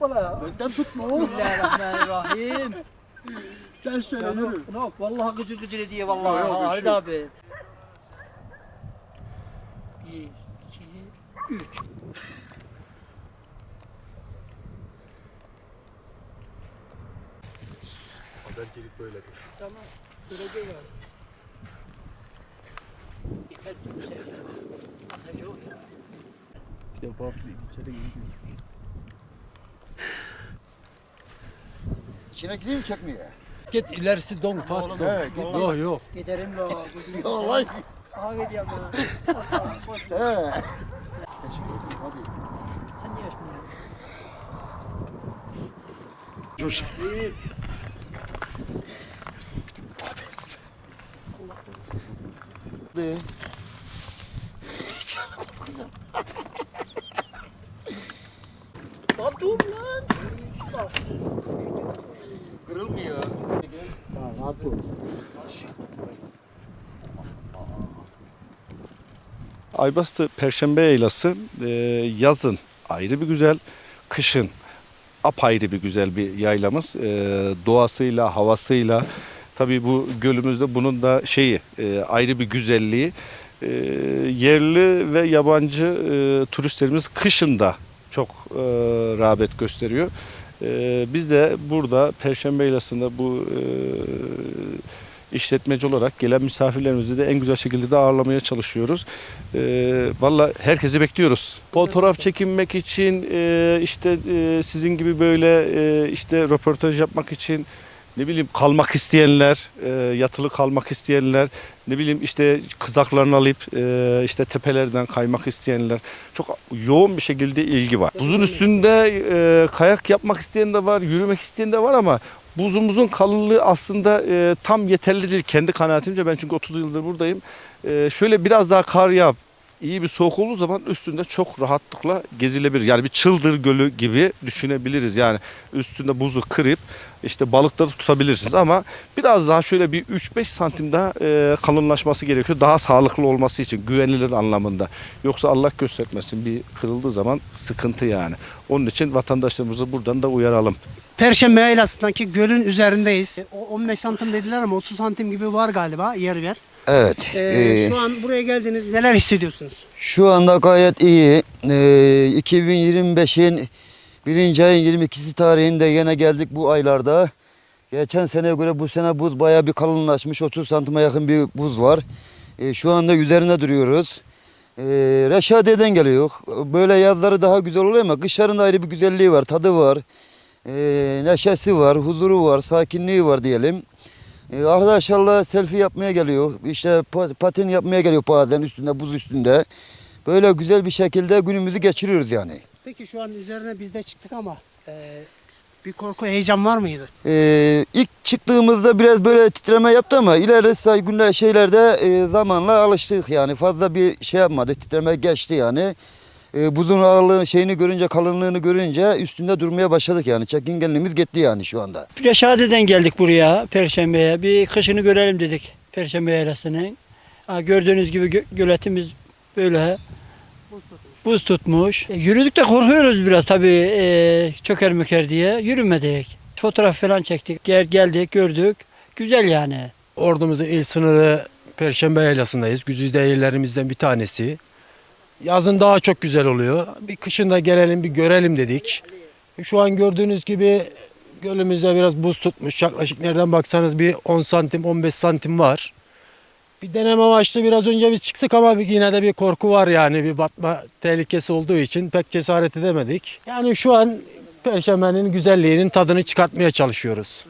Ya. Önden tutma oğlum. Bismillahirrahmanirrahim. Sen söyle Ya yürü. yok, yok, vallahi gıcır gıcır ediyor vallahi. Yok, yok, Ha, şey Halid yok. abi. Bir, iki, üç. Habercilik böyledir. Tamam. Göreceğiz abi. Dikkat et, bir şey yok. Atacak ya. Bir de farklı içeri gidiyor. İçine gidiyor çekmeye. Git ilerisi don Fatih. He, git. Yok yok. Giderim la. Vay. Aha gidiyorum ben. He. E şimdi otur, hadi. Sen niye açmıyorsun? Coş. De. Lan Ol. Aybastı Perşembe Yaylası e, yazın ayrı bir güzel, kışın apayrı bir güzel bir yaylamız. E, doğasıyla, havasıyla tabii bu gölümüzde bunun da şeyi e, ayrı bir güzelliği. E, yerli ve yabancı e, turistlerimiz kışında çok e, rağbet gösteriyor. E, biz de burada Perşembe Yaylası'nda bu e, işletmeci olarak gelen misafirlerimizi de en güzel şekilde de ağırlamaya çalışıyoruz. Ee, Valla herkesi bekliyoruz. Fotoğraf çekinmek için, e, işte e, sizin gibi böyle e, işte röportaj yapmak için, ne bileyim kalmak isteyenler, e, yatılı kalmak isteyenler, ne bileyim işte kızaklarını alıp e, işte tepelerden kaymak isteyenler çok yoğun bir şekilde ilgi var. Buzun üstünde e, kayak yapmak isteyen de var, yürümek isteyen de var ama buzumuzun kalınlığı aslında e, tam yeterli değil kendi kanaatimce. Ben çünkü 30 yıldır buradayım. E, şöyle biraz daha kar yağıp iyi bir soğuk olduğu zaman üstünde çok rahatlıkla gezilebilir. Yani bir çıldır gölü gibi düşünebiliriz. Yani üstünde buzu kırıp işte balıkları tutabilirsiniz ama biraz daha şöyle bir 3-5 santim daha e, kalınlaşması gerekiyor. Daha sağlıklı olması için güvenilir anlamında. Yoksa Allah göstermesin bir kırıldığı zaman sıkıntı yani. Onun için vatandaşlarımızı buradan da uyaralım. Perşembe Yaylası'ndaki gölün üzerindeyiz. O 15 santim dediler ama 30 santim gibi var galiba yer yer. Evet. Ee, ee, şu an buraya geldiniz. Neler hissediyorsunuz? Şu anda gayet iyi. Ee, 2025'in birinci ayın 22'si tarihinde yine geldik bu aylarda. Geçen seneye göre bu sene buz bayağı bir kalınlaşmış. 30 santime yakın bir buz var. Ee, şu anda üzerine duruyoruz. Ee, Reşadiye'den geliyor. Böyle yazları daha güzel oluyor ama kışların da ayrı bir güzelliği var, tadı var. Ee, neşesi var, huzuru var, sakinliği var diyelim. Ee, arkadaşlarla selfie yapmaya geliyor. İşte pa- patin yapmaya geliyor bazen üstünde, buz üstünde. Böyle güzel bir şekilde günümüzü geçiriyoruz yani. Peki şu an üzerine biz de çıktık ama e, bir korku heyecan var mıydı? Ee, ilk çıktığımızda biraz böyle titreme yaptı ama ileride günler şeylerde e, zamanla alıştık yani. Fazla bir şey yapmadı. Titreme geçti yani. E, buzun ağırlığı şeyini görünce, kalınlığını görünce üstünde durmaya başladık yani. Çekingenliğimiz gitti yani şu anda. Reşadiye'den geldik buraya Perşembe'ye. Bir kışını görelim dedik Perşembe Yaylası'nın. Ha, gördüğünüz gibi gö- göletimiz böyle buz tutmuş. E, yürüdük de korkuyoruz biraz tabii e, çöker möker diye. Yürümedik. Fotoğraf falan çektik. Gel, geldik gördük. Güzel yani. Ordumuzun il sınırı Perşembe Yaylası'ndayız. Güzide yerlerimizden bir tanesi. Yazın daha çok güzel oluyor. Bir kışın da gelelim bir görelim dedik. Şu an gördüğünüz gibi gölümüzde biraz buz tutmuş. Yaklaşık nereden baksanız bir 10 santim 15 santim var. Bir deneme amaçlı biraz önce biz çıktık ama yine de bir korku var yani bir batma tehlikesi olduğu için pek cesaret edemedik. Yani şu an Perşembe'nin güzelliğinin tadını çıkartmaya çalışıyoruz.